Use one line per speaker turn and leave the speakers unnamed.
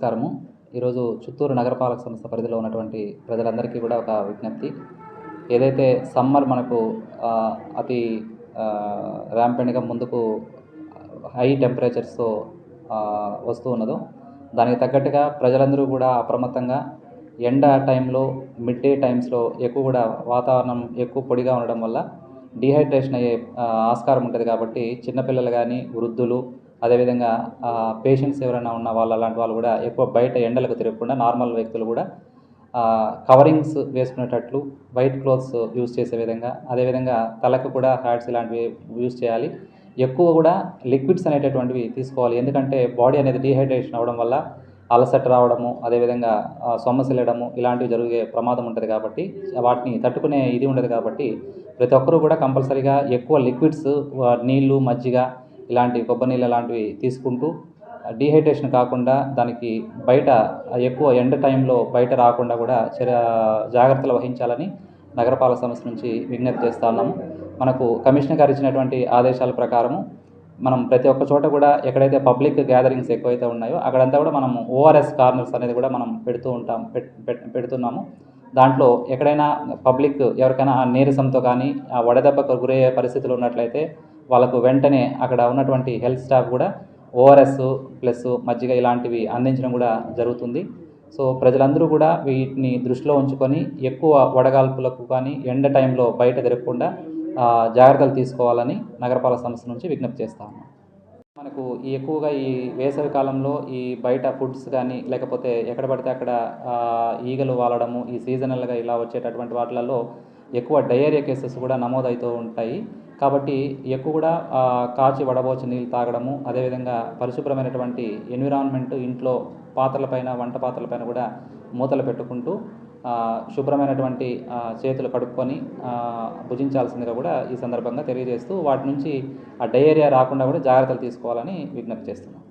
నమస్కారము. ఈరోజు చిత్తూరు నగరపాలక సంస్థ పరిధిలో ఉన్నటువంటి ప్రజలందరికీ కూడా ఒక విజ్ఞప్తి. ఏదైతే సమ్మర్ మనకు అతి ర్యాంపెండ్గా ముందుకు హై టెంపరేచర్స్తో వస్తూ ఉన్నదో దానికి తగ్గట్టుగా ప్రజలందరూ కూడా అప్రమత్తంగా ఎండ టైంలో మిడ్ డే టైమ్స్లో ఎక్కువ కూడా వాతావరణం ఎక్కువ పొడిగా ఉండడం వల్ల డిహైడ్రేషన్ అయ్యే ఆస్కారం ఉంటుంది కాబట్టి చిన్నపిల్లలు కానీ వృద్ధులు అదేవిధంగా పేషెంట్స్ ఎవరైనా ఉన్న వాళ్ళు అలాంటి వాళ్ళు కూడా ఎక్కువ బయట ఎండలకు తిరగకుండా నార్మల్ వ్యక్తులు కూడా కవరింగ్స్ వేసుకునేటట్లు వైట్ క్లోత్స్ యూస్ చేసే విధంగా అదేవిధంగా తలకు కూడా హ్యాట్స్ ఇలాంటివి యూస్ చేయాలి. ఎక్కువ కూడా లిక్విడ్స్ అనేటటువంటివి తీసుకోవాలి. ఎందుకంటే బాడీ అనేది డీహైడ్రేషన్ అవ్వడం వల్ల అలసట రావడము అదేవిధంగా సొమ్మసిల్లడము ఇలాంటివి జరిగే ప్రమాదం ఉంటుంది కాబట్టి వాటిని తట్టుకునే ఇది ఉండదు కాబట్టి ప్రతి ఒక్కరూ కూడా కంపల్సరీగా ఎక్కువ లిక్విడ్స్ నీళ్ళు మజ్జిగ ఇలాంటి కొబ్బరి నీళ్ళు లాంటివి తీసుకుంటూ డీహైడ్రేషన్ కాకుండా దానికి బయట ఎక్కువ ఎండ టైంలో బయట రాకుండా కూడా చర్య జాగ్రత్తలు వహించాలని నగరపాలక సంస్థ నుంచి విజ్ఞప్తి చేస్తా ఉన్నాము. మనకు కమిషనర్ గారు ఇచ్చినటువంటి ఆదేశాల ప్రకారము మనం ప్రతి ఒక్క చోట కూడా ఎక్కడైతే పబ్లిక్ గ్యాదరింగ్స్ ఎక్కువైతే ఉన్నాయో అక్కడంతా కూడా మనం ఓఆర్ఎస్ కార్నర్స్ అనేది కూడా మనం పెడుతూ ఉంటాం పెట్- పెడుతున్నాము. దాంట్లో ఎక్కడైనా పబ్లిక్ ఎవరికైనా ఆ నీరసంతో కానీ ఆ వడదెబ్బకు గురయ్యే పరిస్థితులు ఉన్నట్లయితే వాళ్ళకు వెంటనే అక్కడ ఉన్నటువంటి హెల్త్ స్టాఫ్ కూడా ఓఆర్ఎస్ ప్లస్ మజ్జిగ ఇలాంటివి అందించడం కూడా జరుగుతుంది. సో ప్రజలందరూ కూడా వీటిని దృష్టిలో ఉంచుకొని ఎక్కువ వడగాల్పులకు కానీ ఎండ టైంలో బయట తిరగకుండా జాగ్రత్తలు తీసుకోవాలని నగరపాలక సంస్థ నుంచి విజ్ఞప్తి చేస్తాము మనకు ఎక్కువగా ఈ వేసవి కాలంలో ఈ బయట ఫుడ్స్ కానీ లేకపోతే ఎక్కడ పడితే అక్కడ ఈగలు వాలడము ఈ సీజనల్గా ఇలా వచ్చేటటువంటి వాటిలలో ఎక్కువ డయేరియా కేసెస్ కూడా నమోదవుతూ ఉంటాయి. కాబట్టి ఎక్కువ కూడా కాచి వడబోచి నీళ్ళు తాగడము అదేవిధంగా పరిశుభ్రమైనటువంటి ఎన్విరాన్మెంట్ ఇంట్లో పాత్రలపైన వంట పాత్రలపైన కూడా మూతలు పెట్టుకుంటూ శుభ్రమైనటువంటి చేతులు కడుక్కొని భుజించాల్సిందిగా కూడా ఈ సందర్భంగా తెలియజేస్తూ వాటి నుంచి ఆ డయేరియా రాకుండా కూడా జాగ్రత్తలు తీసుకోవాలని విజ్ఞప్తి చేస్తున్నాం.